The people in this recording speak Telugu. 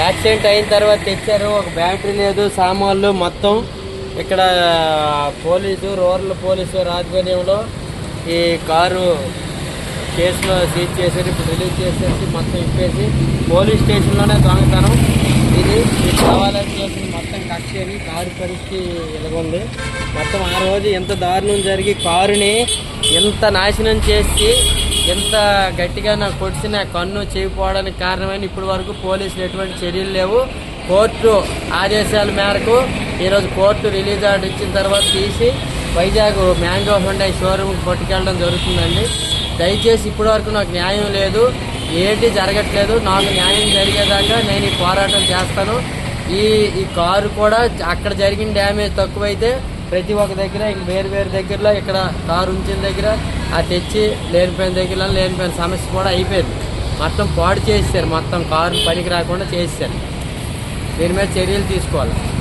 యాక్సిడెంట్ అయిన తర్వాత తెచ్చారు. ఒక బ్యాటరీ లేదు సామాన్లు మొత్తం ఇక్కడ పోలీసు రూరల్ పోలీసు ఆధ్వర్యంలో ఈ కారు కేసులో సీజ్ చేసేది ఇప్పుడు రిలీజ్ చేసేసి మొత్తం ఇప్పేసి పోలీస్ స్టేషన్లోనే దొంగతనం. ఇది ఇది కావాలని చేసి మొత్తం కక్షని కారు పరిస్థితి ఇలాగుంది మొత్తం ఆ రోజు ఎంత దారుణం జరిగి కారుని ఎంత నాశనం చేసి ఎంత గట్టిగా నాకు కొడిసిన కన్ను చేయిపోవడానికి కారణమైన ఇప్పటి వరకు పోలీసులు ఎటువంటి చర్యలు లేవు. కోర్టు ఆదేశాల మేరకు ఈరోజు కోర్టు రిలీజ్ ఆర్డర్ ఇచ్చిన తర్వాత తీసి వైజాగ్ మ్యాంగో హుండై షోరూమ్కి పట్టుకెళ్ళడం జరుగుతుందండి. దయచేసి ఇప్పటి వరకు నాకు న్యాయం లేదు. ఏంటి జరగట్లేదు. నాకు న్యాయం జరిగేదాకా నేను ఈ పోరాటం చేస్తాను. ఈ ఈ కారు కూడా అక్కడ జరిగిన డ్యామేజ్ తక్కువైతే ప్రతి ఒక్క దగ్గర ఇంక వేరు వేరు దగ్గరలో ఇక్కడ కారు ఉంచిన దగ్గర ఆ తెచ్చి లేనిపోయిన దగ్గర లేనిపోయిన సమస్య కూడా అయిపోయింది. మొత్తం పాడు చేసేసారు. మొత్తం కారు పనికి రాకుండా చేసేసారు. దీని మీద చర్యలు తీసుకోవాలి.